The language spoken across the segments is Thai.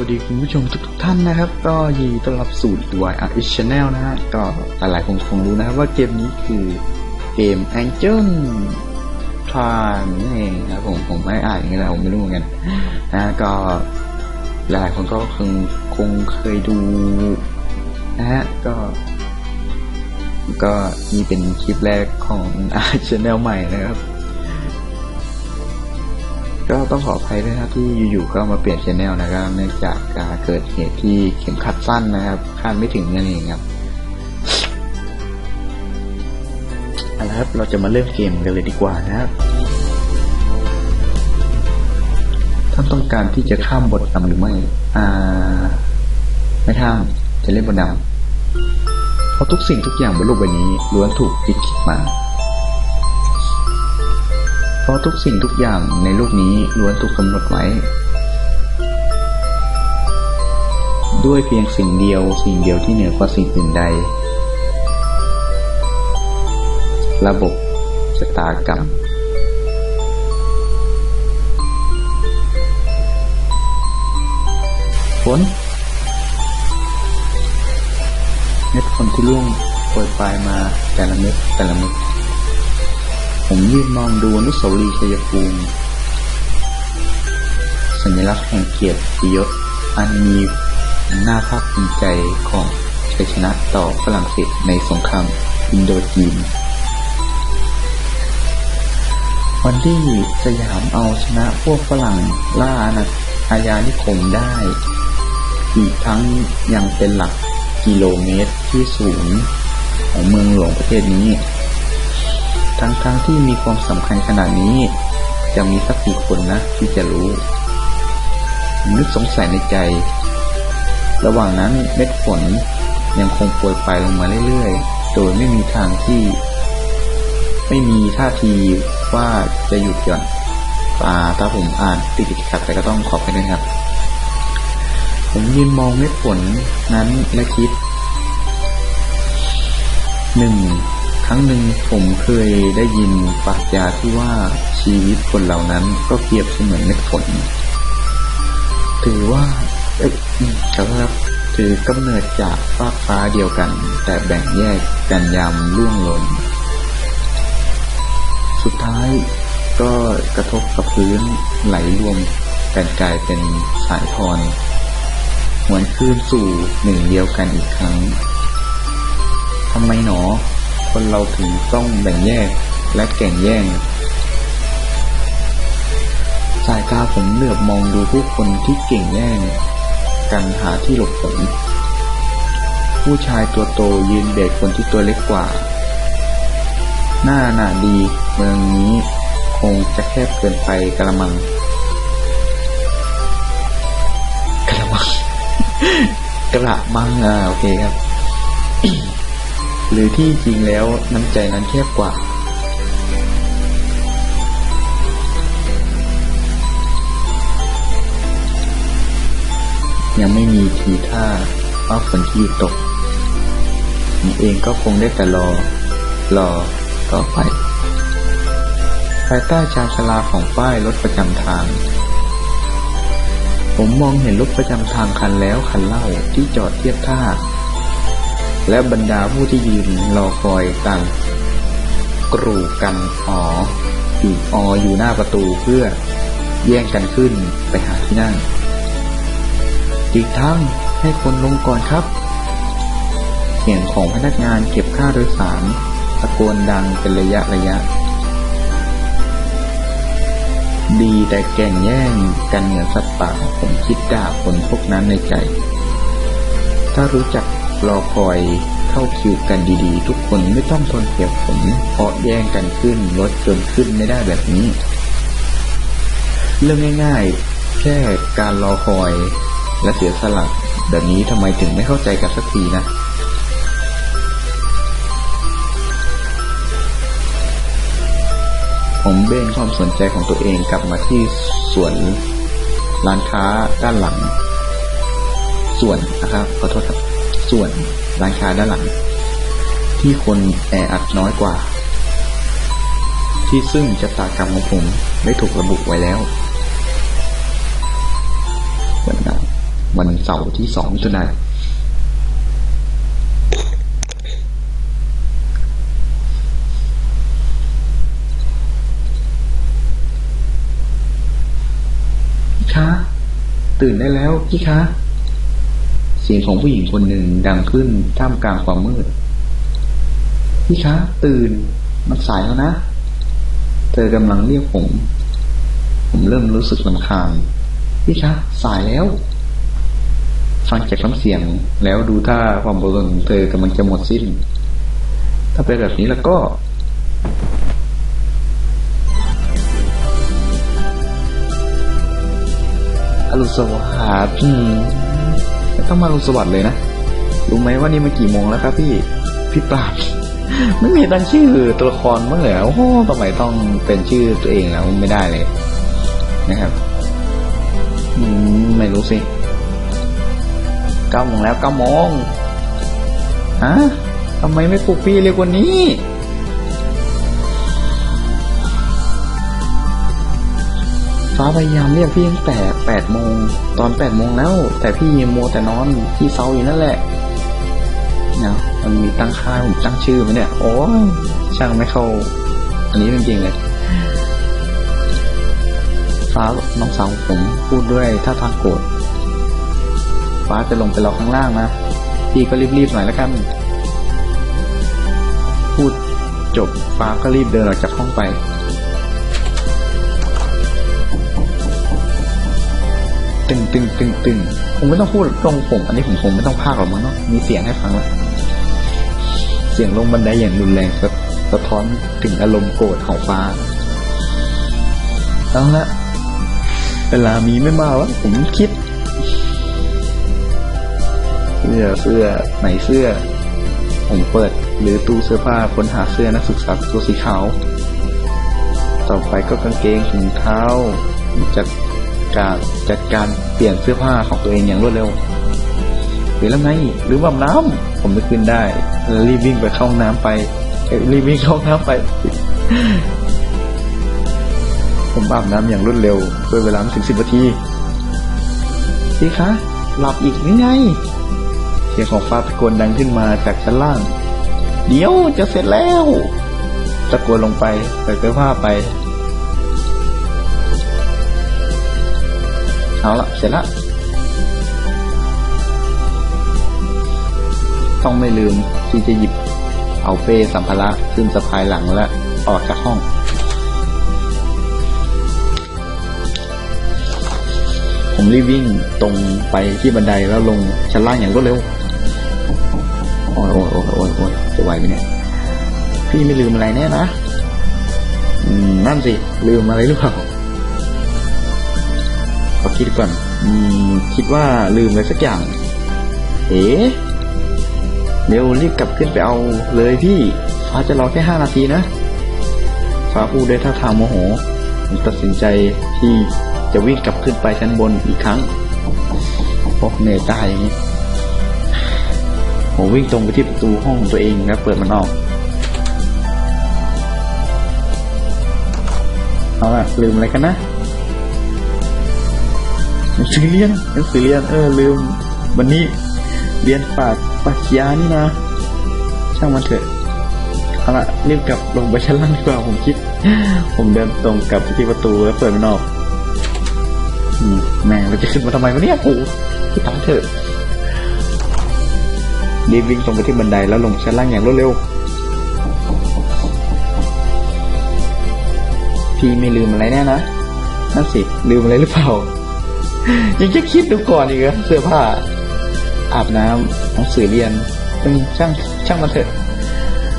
วัสดีคุณผู้ชมทุกท่านนะครับ ก็ยินดีต้อนรับสู่ YR Channel นะฮะก็หลายๆคนคงรู้นะครับว่าเกมนี้คือเกม Angel t r a n นั่นเองครับผมผมไม่อ่านอย่างนี้แหละผมไม่รู้เหมือนกันนะฮะก็หลายๆคนก็คงคงเคยดูนะฮะก็ ก็นี่เป็นคลิปแรกของ R Channel ใหม่นะครับ ก็ต้องขออภัยด้วยนะครับที่อยู่ๆก็มาเปลี่ยนชแนลนะครับเนื่องจากการเกิดเหตุที่เข็มขัดสั้นนะครับคาดไม่ถึงนั่นเองครับเอาละครับเราจะมาเริ่มเกมกันเลยดีกว่านะครับท่านต้องการที่จะข้ามบทดำหรือไม่อ่าไม่ข้ามจะเล่นบทดำเพราะทุกสิ่งทุกอย่างบนโลกใบนี้ล้วนถูกลิขิตมา ราะทุกสิ่งทุกอย่างในโลกนี้ล้วนถูกกำหนดไว้ ด้วยเพียงสิ่งเดียวสิ่งเดียวที่เหนือกว่าสิ่งอื่นใด ระบบชะตากรรมฝนเม็ดฝนที่ร่วงโปรยปลายมาแต่ละเม็ดแต่ละเม็ด ผมยืนมองดูอนุสาวรีย์ชัยภูมิ สัญลักษณ์แห่งเกียรติยศอันมีหน้าภาคภูมิใจของชัยชนะต่อฝรั่งเศสในสงครามอินโดจีน วันที่สยามเอาชนะพวกฝรั่งล่าอาณาญานิคมได้ อีกทั้งยังเป็นหลักกิโลเมตรที่ศูนย์ของเมืองหลวงประเทศนี้ ทั้งๆทที่มีความสำคัญขนาดนี้ จะมีสักกี่คนนะที่จะรู้ นึกสงสัยในใจ ระหว่างนั้นเม็ดฝนยังคงโปรยปลายลงมาเรื่อยๆ โดยไม่มีทางที่ ไม่มีท่าทีว่าจะหยุดหย่อนอ่าถ้าผมอ่านติดขัดแต่ก็ต้องขอบคุณนะครับ ผมยืนมองเม็ดฝนนั้นและคิดหนึ่ง ครั้งหนึ่งผมเคยได้ยินปรัชญาที่ว่าชีวิตคนเหล่านั้นก็เปรียบเสมือนเม็ดฝน ถือว่า เอ้ยอืมครับถือกำเนิดจากฟากฟ้าเดียวกัน แต่แบ่งแยกกันยามล่วงลนสุดท้ายก็กระทบกับพื้นไหลรวมกันกลายเป็นสายทอนเหมือนคลื่นสู่หนึ่งเดียวกันอีกครั้งทำไมหนอ คนเราถึงต้องแบ่งแยกและแก่งแย่ง สายตาผมเหลือบมองดูผู้คนที่เก่งแย่ง กันหาที่หลบฝนผู้ชายตัวโตยืนเบรกคนที่ตัวเล็กกว่า หน้าหนาดีเมืองนี้คงจะแคบเกินไปกระมังกระมังกระมังอ่าโอเคครับ หรือที่จริงแล้วน้ำใจนั้นแคบกว่า ยังไม่มีทีท่าว่าฝนที่หยุดตกผมเองก็คงได้แต่รอ รอต่อไป ภายใต้ชานชลาของป้ายรถประจำทาง ผมมองเห็นรถประจำทางคันแล้วคันเล่าที่จอดเทียบท่า และบรรดาผู้ที่ยืนรอคอยต่างกรูกันอ๋ออยู่อออยู่หน้าประตูเพื่อแย่งกันขึ้นไปหาที่นั่ง อีกทั้งให้คนลงก่อนครับ เสียงของพนักงานเก็บค่าโดยสารตะโกนดังเป็นระยะระยะ ดีแต่แก่งแย่งกันเหมือนสัตว์ป่าผมคิดด่าคนพวกนั้นในใจ ถ้ารู้จัก รอคอยเข้าคิวกันดีๆ ทุกคนไม่ต้องทนเปียกฝนเพราะแย่งกันขึ้นรถจนขึ้นไม่ได้แบบนี้ เรื่องง่ายๆ แค่การรอคอยและเสียสละแบบนี้ทำไมถึงไม่เข้าใจกันสักทีนะผมเบนความสนใจของตัวเองกลับมาที่สวนร้านค้าด้านหลัง ส่วนนะครับขอโทษครับ ส่วนร้านค้าด้านหลัง ที่คนแออัดน้อยกว่า ที่ซึ่งชะตากรรมของผมได้ถูกระบุไว้แล้ววันนั้นวันเสาร์ที่สองมิถุนายนพี่คะตื่นได้แล้วพี่คะ สียงของผู้หญิงคนหนึ่งดังขึ้นท่ามกลางความมืด พี่คะตื่นมันสายแล้วนะ เธอกำลังเรียกผม ผมเริ่มรู้สึกลำคาญพี่คะสายแล้ว ฟังจากน้ำเสียงแล้วดูท่าความบริสุทธิ์ของเธอกำลังจะหมดสิ้น ถ้าเป็นแบบนี้แล้วก็อรุณสวัสดิ์ ต้องมาอรุณสวัสดิ์เลยนะ รู้ไหมว่านี่มันกี่โมงแล้วครับพี่ พี่ปราบไม่มีตั้งชื่อตัวละครบ้างเหรอโอ้โหทำไมต้องเป็นชื่อตัวเองแล้วไม่ได้เลยนะครับไม่รู้สิเก้าโมงแล้วเก้าโมงฮะทำไมไม่ปลุกพี่เร็วกว่านี้ ฟ้าพยายามเรียกพี่ตั้งแต่แปดโมง ตอนแปดโมงแล้ว แต่พี่มัวแต่นอนที่เซาอยู่นั่นแหละเนาะมันมีตั้งค่ายผมตั้งชื่อไหมเนี่ย โอ้ช่างไม่เข้า อันนี้จริงๆเลยฟ้าน้องสาวของผมพูดด้วยท่าทางโกรธฟ้าจะลงไปรอข้างล่างนะพี่ก็รีบๆหน่อยแล้วกันพูดจบฟ้าก็รีบเดินออกจากห้องไป ตึงตึงตึงตึงผมไม่ต้องพูดตรงผม อันนี้ผมคงไม่ต้องพากหรอกมั้งเนาะมีเสียงให้ฟังแล้วเสียงลงบันไดอย่างรุนแรงสะสะท้อนถึงอารมณ์โกรธของฟ้าเอาละเวลามีไม่มากแล้วผมคิดเสื้อเสื้อไหนเสื้อ ผมเปิด หรือตู้เสื้อผ้าค้นหาเสื้อนักศึกษาตัวสีขาวต่อไปก็กางเกงถุงเท้าจัดก การจัดการเปลี่ยนเสื้อผ้าของตัวเองอย่างรวดเร็วหรือแล้วไงหรือว่าน้ำผมนึกขึ้นได้รีบวิ่งไปเข้าห้องน้ำไปรีบวิ่งเข้าห้องน้ำไป ผมอาบน้ำอย่างรวดเร็วด้วยเวลาถึงสิบนาทีพี่คะหลับอีกหรือไงเสียงของฟ้าตะโกนดังขึ้นมาจากชั้นล่าง เดี๋ยวจะเสร็จแล้ว ตะโกนลงไปใส่เสื้อผ้าไป เอาละเสร็จละต้องไม่ลืมที่จะหยิบเอาเป้สัมภาระขึ้นสะพายหลังและออกจากห้องผมรีบวิ่งตรงไปที่บันไดแล้วลงชั้นล่างอย่างรวดเร็ว โอ้ยโอ้ยโอ้ยโอ้ยโอ้ยจะไหวไหมเนี่ย พี่ไม่ลืมอะไรแน่นะ อืม นั่นสิ ลืมอะไรหรือเปล่า อคิดก่อน อืม คิดว่าลืมอะไรสักอย่าง เอ๋เร็วรีบกลับขึ้นไปเอาเลยพี่ฟ้าจะรอแค่ห้านาทีนะฟ้าพูดด้วยท่าทางโมโหผมตัดสินใจที่จะวิ่งกลับขึ้นไปชั้นบนอีกครั้งโอ้เหนื่อยตายอย่างนี้ผมวิ่งตรงไปที่ประตูห้องของตัวเองแล้วเปิดมันออกเอาล่ะลืมอะไรกันนะ หนังสือเรียนหนังสือเรียนเออลืม วันนี้เรียนปาชญ์ปรัชญานี่นะ ช่างมันเถอะเอาละรีบกลับลงไปชั้นล่างดีกว่าผมคิด ผมเดินตรงกลับไปที่ประตูแล้วเปิดมันออกแม่งเราจะขึ้นมาทำไมวะเนี่ยกูที่ตายเถอะรีบวิ่งตรงไปที่บันไดแล้วลงชั้นล่างอย่างรวดเร็ว พี่ไม่ลืมอะไรแน่นะนั่นสิลืมอะไรหรือเปล่า ยังจะคิดดูก่อนอีกเหรอเสื้อผ้า อาบน้ำหนังสือเรียนเป็นช่างช่างมันเถอะ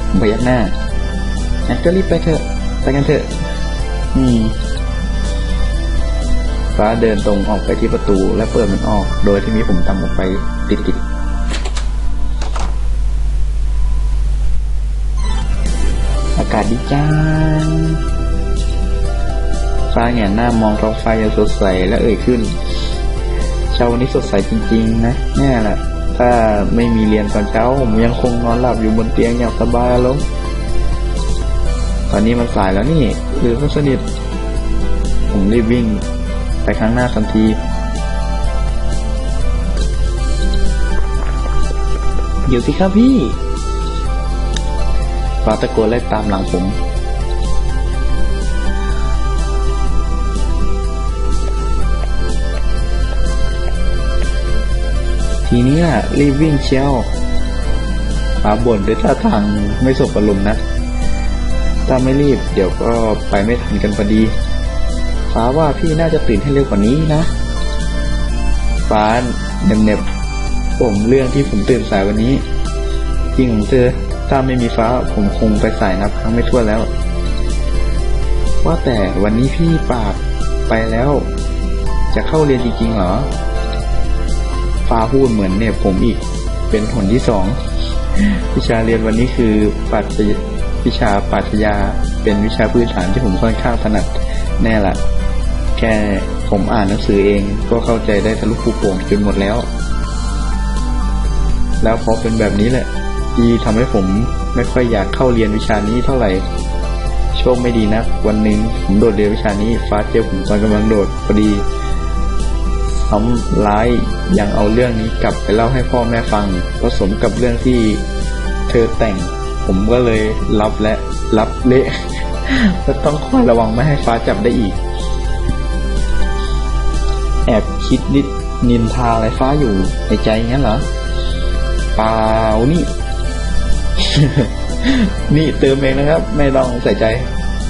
ผมพยักหน้างั้นก็รีบไปเถอะไปกันเถอะ อืมฟ้าเดินตรงออกไปที่ประตูและเปิดมันออก โดยที่มีผมตามออกไปติดๆอากาศดีจังฟ้าแหงนหน้ามองท้องฟ้าอย่างสดใสและเอ่ยขึ้น ช้าวันนี้สดใสจริงๆ นะแน่แหละ ถ้าไม่มีเรียนตอนเช้าผมยังคงนอนหลับอยู่บนเตียงอย่างสบายลงตอนนี้มันสายแล้วนี่หรือสนิท ผมรีบวิ่ง ไปข้างหน้าทันทีอยู่สิครับพี่ฟ้าตะโกนไล่ตามหลังผม ทีนี้ยรีบวิ่งเชียวฟ้าบ่นด้วยท่าทางไม่สบอารมณ์นะ ถ้าไม่รีบเดี๋ยวก็ไปไม่ทันกันพอดีฟ้าว่าพี่น่าจะตื่นให้เร็วกว่านี้นะฟ้าเน็บๆผมเรื่องที่ผมตื่นสายวันนี้ จริงของเธอถ้าไม่มีฟ้าผมคงไปสายนับครั้งไม่ทั่วแล้ว ว่าแต่วันนี้พี่ปาบไปแล้ว จะเข้าเรียนจริงๆเหรอ ฟ้าพูดเหมือนเนี่ยผมอีกเป็นผลที่สองวิชาเรียนวันนี้คือปรัชญาวิชาปรัชญาเป็นวิชาพื้นฐานที่ผมค่อนข้างถนัดแน่ละแค่ผมอ่านหนังสือเองก็เข้าใจได้ทะลุภูโป่งจนหมดแล้ว แล้วพอเป็นแบบนี้แหละ ที่ทำให้ผมไม่ค่อยอยากเข้าเรียนวิชานี้เท่าไหร่โชคไม่ดีนะวันหนึ่งผมโดดเรียนวิชานี้ฟ้าเจอผมตอนกำลังโดดพอดี ทำร้ายยังเอาเรื่องนี้กลับไปเล่าให้พ่อแม่ฟัง ผสมกับเรื่องที่เธอแต่ง ผมก็เลยรับและรับเละและต้องคอยระวังไม่ให้ฟ้าจับได้อีก แอบคิดนิดนินทาอะไรฟ้าอยู่ในใจงั้นเหรอเปล่านี่ นี่เติมเองนะครับ ไม่ต้องใส่ใจ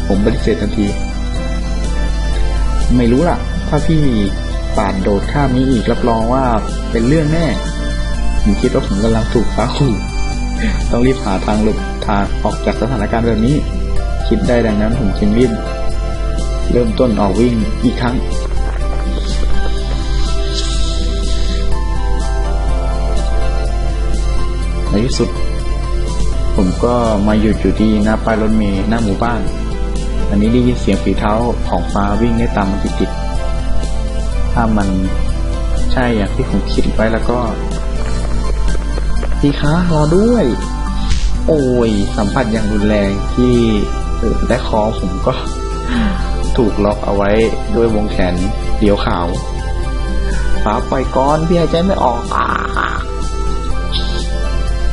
ผมปฏิเสธทันที ไม่รู้ล่ะ ถ้าพี่ ปาดโดดข้ามนี้อีกรับรองว่าเป็นเรื่องแน่ผมคิดว่าผมกำลังถูกฟ้าขู่ต้องรีบหาทางหลบทางออกจากสถานการณ์แบบนี้ คิดได้ดังนั้นผมจึงรีบเริ่มต้นออกวิ่งอีกครั้งในที่สุด ผมก็มาหยุดอยู่ที่หน้าป้ายรถเมล์หน้าหมู่บ้าน อันนี้ได้ยินเสียงฝีเท้าของฟ้าวิ่งได้ตามมันติดๆ ถ้ามันใช่อย่างที่ผมคิดไว้แล้วก็พี่คะรอด้วย โอ้ย สัมผัสอย่างรุนแรงที่และคอผมก็ถูกล็อกเอาไว้ด้วยวงแขนเดียวขาวฟ้าปล่อยก้อนพี่หายใจไม่ออกอ่า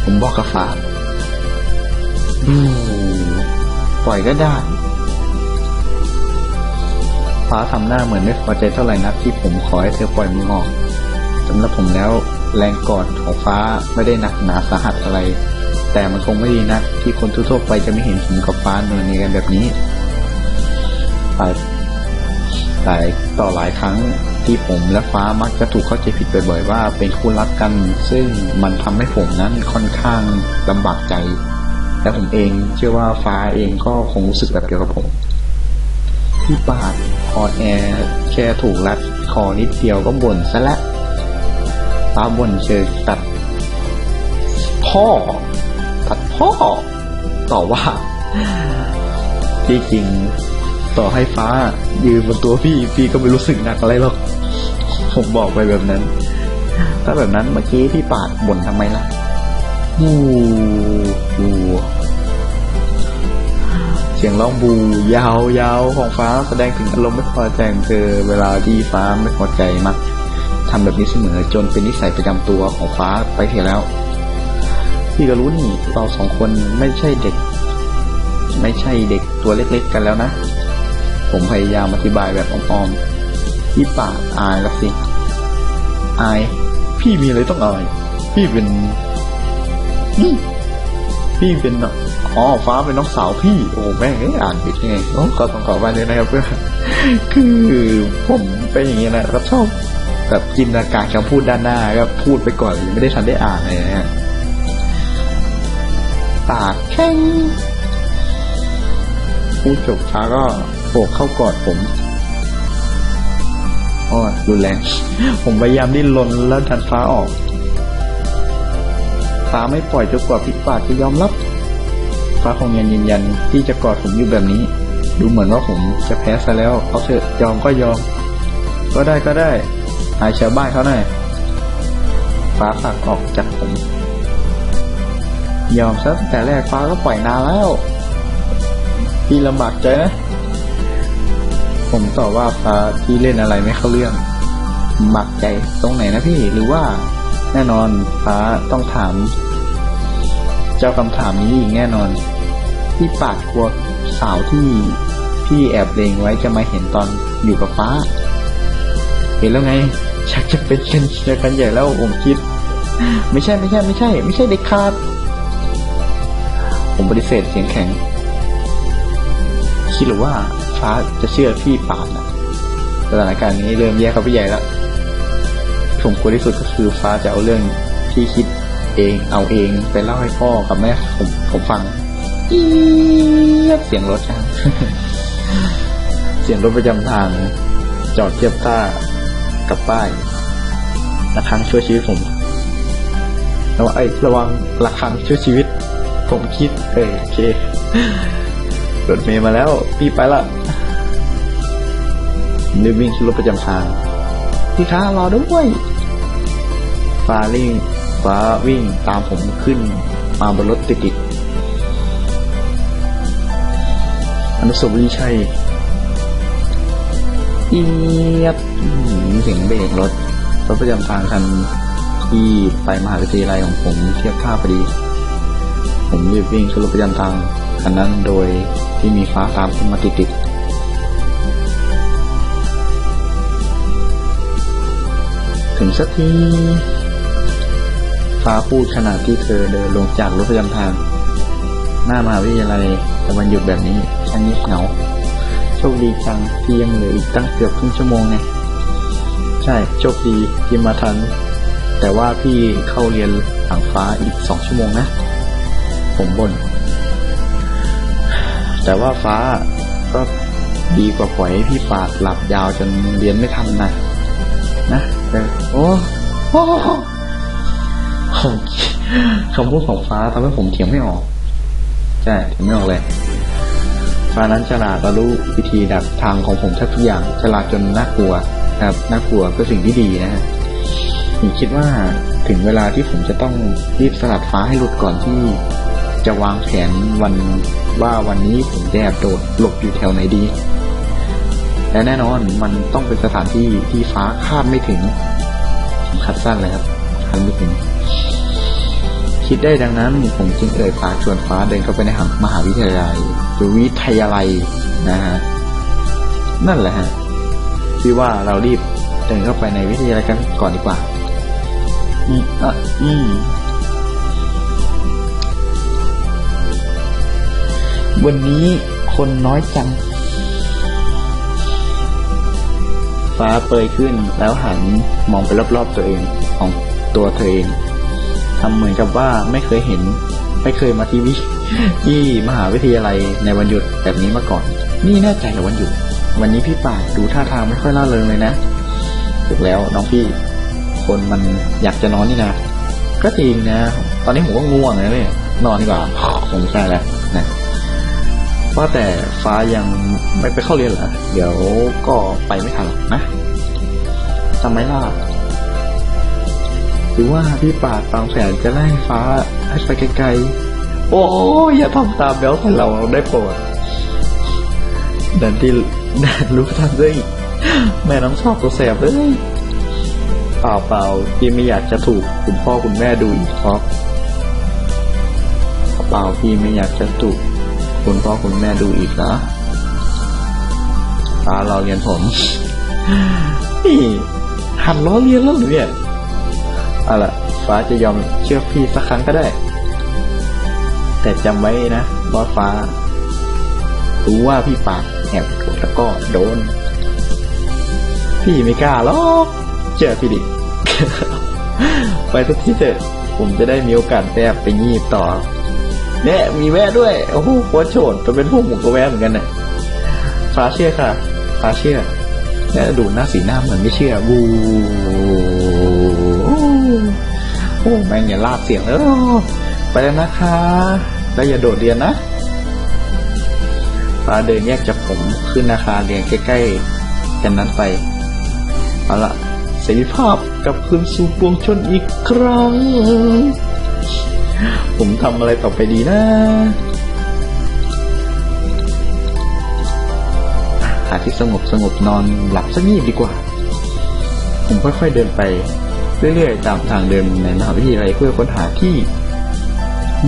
ผมบอกกับฟ้าอืมปล่อยก็ได้ ฟ้าทำหน้าเหมือนไม่พอใจเท่าไหร่นักที่ผมขอให้เธอปล่อยมือออกสำหรับผมแล้วแรงกอดของฟ้าไม่ได้หนักหนาสาหัสอะไร แต่มันคงไม่ดีนักที่คนทั่วๆไปจะไม่เห็นผมกับฟ้าเนินเนกันแบบนี้หลายหลายต่อหลายครั้งที่ผมและฟ้ามักจะถูกเข้าใจผิดบ่อยๆว่า เป็นคู่รักกัน ซึ่งมันทำให้ผมนั้นค่อนข้างลำบากใจ และผมเองเชื่อว่าฟ้าเองก็คงรู้สึกแบบเดียวกับผม ที่ปาดออนแอร์แค่ถูกรัดคอนิดเดียวก็บ่นซะและฟ้าบ่นเชิตัด พ่อ ตัดพ่อ ต่อว่าที่จริงต่อให้ฟ้า ยืนบนตัวพี่พี่ก็ไม่รู้สึกหนักอะไรหรอก ผมบอกไปแบบนั้น ถ้าแบบนั้นเมื่อกี้พี่ปาดบ่นทำไมล่ะบูบู เสียงร้องบูยาวยาวของฟ้าแสดงถึงอารมณ์ไม่พอใจของเธอเวลาที่ฟ้าไม่พอใจมักทำแบบนี้เสมอจนเป็นนิสัยประจำตัวของฟ้าไปเสียแล้ว พี่ก็รู้นี่เราสองคนไม่ใช่เด็ก ไม่ใช่เด็กตัวเล็กๆกันแล้วนะ ผมพยายามอธิบายแบบอ้อมๆพี่ป่าดอายละสิ อาย พี่มีอะไรต้องอาย พี่เป็นพี่เป็นน้อง อ๋อฟ้าเป็นน้องสาวพี่ โอ้แม่งเอ้อ่านผิดยังไงโอ้ขอต้องขอไปเลยนะครับเพื่อนคือผมเป็นอย่างนี้นะครับชอบแบบจินตนาการคำพูดด้านหน้าก็พูดไปก่อนไม่ได้ทันได้อ่านเลยนะฮะปากแข็งพูดจบฟ้าก็โผล่เข้ากอดผมอ้ยรุนแรง ผมพยายามดิ้นรนแล้วดันฟ้าออก ฟ้าไม่ปล่อยจนกว่าพิปากจะยอมรับ ฟ้าคงยังยืนยันที่จะกอดผมอยู่แบบนี้ ดูเหมือนว่าผมจะแพ้ซะแล้ว เอาเถอะยอมก็ยอม ก็ได้ก็ได้หายชาวบ้านเขาหน่อยฟ้าผลักออกจากผม ยอมซะตั้งแต่แรกฟ้าก็ปล่อยนานแล้วพี่ลำบากใจนะ ผมตอบว่าฟ้าพี่เล่นอะไรไม่เข้าเรื่องบากใจตรงไหนนะพี่หรือว่าแน่นอนฟ้าต้องถาม เจ้าคำถามนี้อีกแน่นอน พี่ปาดกลัวสาวที่พี่แอบเลงไว้จะมาเห็นตอนอยู่กับฟ้า เห็นแล้วไงชักจะเป็นกันเชียกันใหญ่แล้วผมคิด ไม่ใช่ไม่ใช่ไม่ใช่ ไม่ใช่เด็กขาด ผมปฏิเสธเสียงแข็ง คิดหรือว่าฟ้าจะเชื่อพี่ปาดนะสถานการณ์นี้เริ่มแย่เข้าไปใหญ่แล้วผมกลัวที่สุดก็คือฟ้าจะเอาเรื่องที่คิดเองเอาเองไปเล่าให้พ่อกับแม่ผมผมฟัง อี๊ยดเสียงรถครับเสียงรถประจำทาง จอดเทียบท่ากับป้ายระฆังช่วยชีวิตผมระวังไอ้ระวังระฆังช่วยชีวิต ผมคิดเออโอเครถเมย์มาแล้ว พี่ไปละรีบวิ่งขึ้นรถประจำทางพี่ค้ารอด้วยฟ้าลิ่งฟ้าวิ่งตามผมขึ้นมาบนรถติดๆ นุสาวรีย์ชัยเอียดอื้อหือเสียงเบรกรถรถประจำทางคันที่ไปมหาวิทยาลัยของผมเทียบท่าพอดี ผมรีบวิ่งขึ้นรถประจำทางคันนั้นโดยที่มีฟ้าตามขึ้นมาติดๆถึงสักทีฟ้าพูดขณะที่เธอเดินลงจากรถประจำทาง หน้ามหาวิทยาลัยแต่วันหยุดแบบนี้ ฉันเงียบเหงาโชคดีจังที่ยังเหลืออีกตั้งเกือบครึ่งชั่วโมงไงใช่โชคดีที่มาทัน แต่ว่าพี่เข้าเรียนหลังฟ้าอีกสองชั่วโมงนะ ผมบน่นแต่ว่าฟ้าก็ดีกว่าปล่อยให้พี่ปาดหลับยาวจนเรียนไม่ทันนะนะแต่โอ้โอ้คำพูดของฟ้าทำให้ผมเถียงไม่ออก ใช่เถียงไม่ออกเลย ฟ้านั้นฉลาดรู้วิธีดักทางของผมทุกอย่างฉลาดจนน่ากลัวครับน่ากลัวก็สิ่งที่ดีนะฮะผมคิดว่าถึงเวลาที่ผมจะต้องรีบสลัดฟ้าให้หลุดก่อนที่ จะวางแผนวันว่าวันนี้ผมจะแอบโดดหลบอยู่แถวไหนดี และแน่นอนมันต้องเป็นสถานที่ที่ฟ้าคาดไม่ถึงผมคัดสั้นเลยครับคาดไม่ถึง คิดได้ดังนั้นผมจึงเอ่ยปากชวนฟ้าเดินเข้าไปในมหาวิทยาลัย หรือวิทยาลัยนะฮะนั่นแหละฮะพี่ว่าเรารีบเดินเข้าไปในวิทยาลัยกันก่อนดีกว่าอืมอะอืมวันนี้คนน้อยจัง ฟ้าเปยขึ้นแล้วหันมองไปรอบๆตัวเองของตัวเธอเอง ทำเหมือนกับว่าไม่เคยเห็น ไม่เคยมาที่วิที่มหาวิทยาลัยในวันหยุดแบบนี้มาก่อน นี่แน่ใจเหรอวันหยุด วันนี้พี่ป่าดดูท่าทางไม่ค่อยล่าเริงเลยนะถูกแล้วน้องพี่ คนมันอยากจะนอนนี่นะ ก็จริงนะ ตอนนี้ผมก็ง่วงเลยเนี่ยนอนดีกว่าผมใช่แล้วนะว่าแต่ฟ้ายังไม่ไปเข้าเรียนเหรอ เดี๋ยวก็ไปไม่ทันหรอกนะทำไมล่ะ หรือว่าพี่ป่าดตามแผนจะไล่ฟ้าให้ไปไกลๆ โอ้ยอย่าทำตามเดี๋ยวให้เราได้โปรดดินที่แดนรู้ทันด้วยแม่น้องชอบตัวแสบเลยเปล่าเปล่าพี่ไม่อยากจะถูกคุณพ่อคุณแม่ดูอีกครับเปล่าพี่ไม่อยากจะถูกคุณพ่อคุณแม่ดูอีกนะฟ้าเราเรียนผมนี่หันล้อเลียนแล้วเหรือเนี่ย เอาล่ะฟ้าจะยอมเชื่อพี่สักครั้งก็ได้ แต่จำไว้นะว่าฟ้า รู้ว่าพี่ปากแอบแล้วก็โดน พี่ไม่กล้าหรอกเจอพี่ดิไปสักที่เถอะผมจะได้มีโอกาสแอบไปงีบต่อแม่มีแม่ด้วย โอ้โหโคตรโฉดไปเป็นพวกหมูกระแวะเหมือนกันน่ะฟ้าเชื่อค่ะฟ้าเชื่อและดูหน้าสีหน้าเหมือนไม่เชื่อบู อ้แม่งอย่าลากเสียงแล้วไปแล้วนะคะ แล้วอย่าโดดเรียนนะฟ้าเดินแยกจากผมขึ้นอาคารเรียนใกล้ๆกันนั้นไป เอาละเสรีภาพกลับคืนสู่ปวงชนอีกครั้ง ผมทำอะไรต่อไปดีนะหาที่สงบสงบนอนหลับสักนิดดีกว่า ผมค่อยๆเดินไป เรื่อยๆตามทางเดินในมหาวิทยาลัยเพื่อค้นหาที่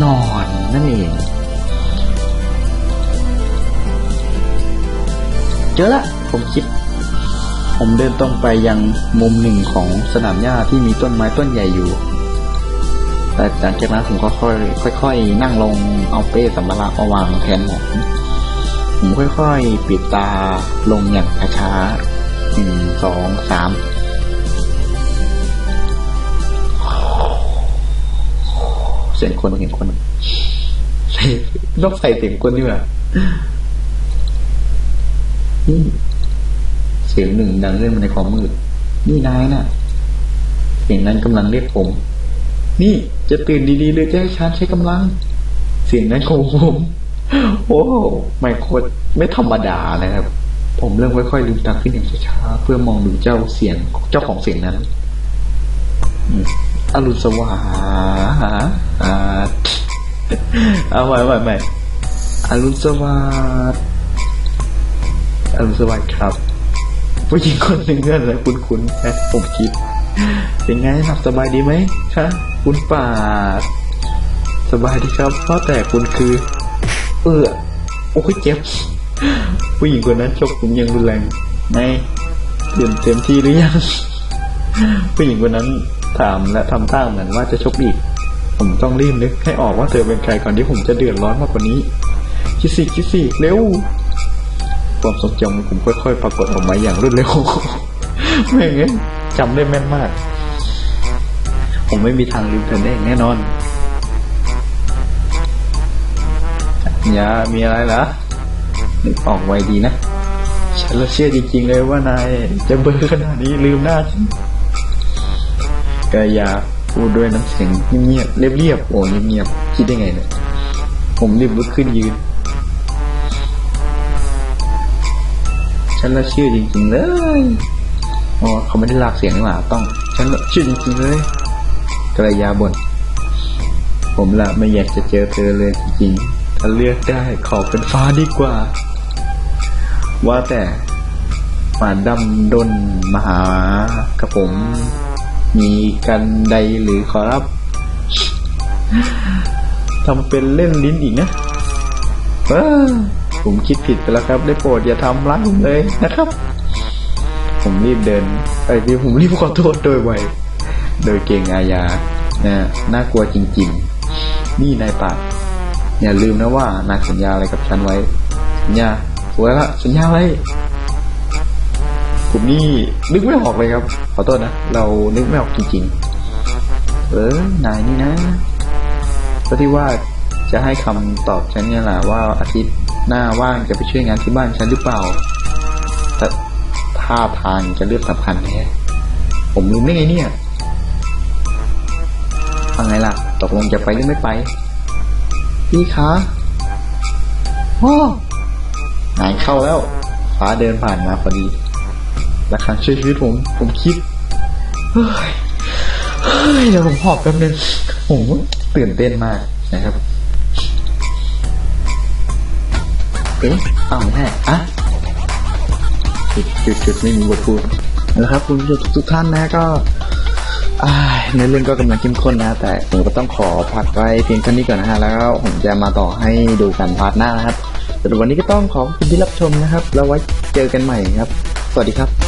นอนนั่นเอง เจอละผมคิด ผมเดินตรงไปยังมุมหนึ่งของสนามหญ้าที่มีต้นไม้ต้นใหญ่อยู่ แต่หลังจากนั้นผมก็ค่อยค่อยๆนั่งลงเอาเป้สัมภาระมาวางแทนหมอนผมค่อยๆ ปิดตาลงอย่างช้าๆหนึ่งสองสาม เสียงคนเสียงคนใส่ต้องใส่เสียงคนดีกว่านี่เสียงหนึ่งดังเล่นมาในความมืด นี่นายน่ะ เสียงนั้นกำลังเรียกผม นี่จะตื่นดีๆเลยจะให้ฉันใช้กำลัง เสียงนั้นของผม โอ้ไม่โคตรไม่ธรรมดานะครับ ผมเริ่มค่อยๆลืมตาขึ้นอย่างช้าๆเพื่อมองดูเจ้าเสียงเจ้าของเสียงนั้น อรุณสวัสดิ์อ่าเอาใหม่ใหม่ใหม่อรุณสวัสดิ์อรุณสวัสดิ์ครับผู้หญิงคนหนึ่งนั่นแหละคุณคุณแค่ผมคิดเป็นไงหลับสบายดีไหมคะคุณป่าสบายดีครับเพราะแต่คุณคือ เออโอ้ยเจ็บผู้หญิงคนนั้นชกผมอยังรุนแรงไงเตรียมเต็มที่หรือยังผู้หญิงคนนั้น ถามและทำท่าเหมือนว่าจะชกอีก ผมต้องรีบนึกให้ออกว่าเธอเป็นใครก่อนที่ผมจะเดือดร้อนมากกว่านี้คิดสิคิดสิเร็วความทรงจำผมค่อยๆปรากฏออกมาอย่างรวดเร็วไม่งั้นจำได้แม่นมาก ผมไม่มีทางลืมเธอได้อย่างแน่นอนอย่ามีอะไรเหรอนึกออกไวดีนะ ฉันเชื่อจริงๆเลยว่านายจะเบลอขนาดนี้ลืมหน้าฉัน กายาพูดด้วยน้ำเสียงเงียบๆเรียบๆโอ้เงียบๆคิดได้ไงเนี่ย ผมรีบลุกขึ้นยืน ฉันละเชื่อจริงๆเลยอ๋อเขาไม่ได้ลากเสียงหว่าต้อง ฉันละชื่อจริงๆเลยกระยาบน ผมละไม่อยากจะเจอเธอเลยจริงๆถ้าเลือกได้ขอเป็นฟ้าดีกว่า ว่าแต่หมาดำดนมาหากับผม มีกันใดหรือขอรับทำเป็นเล่นลิ้นอีกนะผมคิดผิดไปแล้วครับ ได้โปรดอย่าทำร้ายผมเลยนะครับ ผมรีบเดินไอ้ที่ผมรีบขอโทษโดยไวโดยเก่งอาญานะน่ากลัวจริงๆ นี่นายป่าดอย่าลืมนะว่านายสัญญาอะไรกับฉันไว้สัญญาไว้ละสัญญาไว้ ผมนี่นึกไม่ออกเลยครับ ขอโทษนะ เรานึกไม่ออกจริงๆ เออนายนี่นะก็ที่ว่าจะให้คำตอบฉันเนี่ยแหละว่าอาทิตย์หน้าว่างจะไปช่วยงานที่บ้านฉันหรือเปล่า แต่ท่าทางจะเลือกสำคัญแท้ผมลืมได้ไงเนี่ยฟังไงล่ะ ตกลงจะไปหรือไม่ไป พี่คะพ่องานเข้าแล้ว ฟ้าเดินผ่านมาพอดี ละครั้งช่วยชีวิตผม ผมคิดเฮ้ยเฮ้ยเดี๋ยวผมหอบแป๊บนึงผมตื่นเต้นมากนะครับเอ๊ะอ้าวแม่อะจุดจุดจุดไม่มีบทพูดแล้วครับ คุณผู้ชมทุกท่านนะก็อ่าเนื้อเรื่องก็กำลังเข้มข้นนะ แต่ผมก็ต้องขอพักไว้เพียงเท่านี้ก่อนนะฮะแล้วผมจะมาต่อให้ดูกันพาร์ทหน้านะครับสำหรับวันนี้ก็ต้องขอบคุณที่รับชมนะครับ แล้วไว้เจอกันใหม่ครับ สวัสดีครับ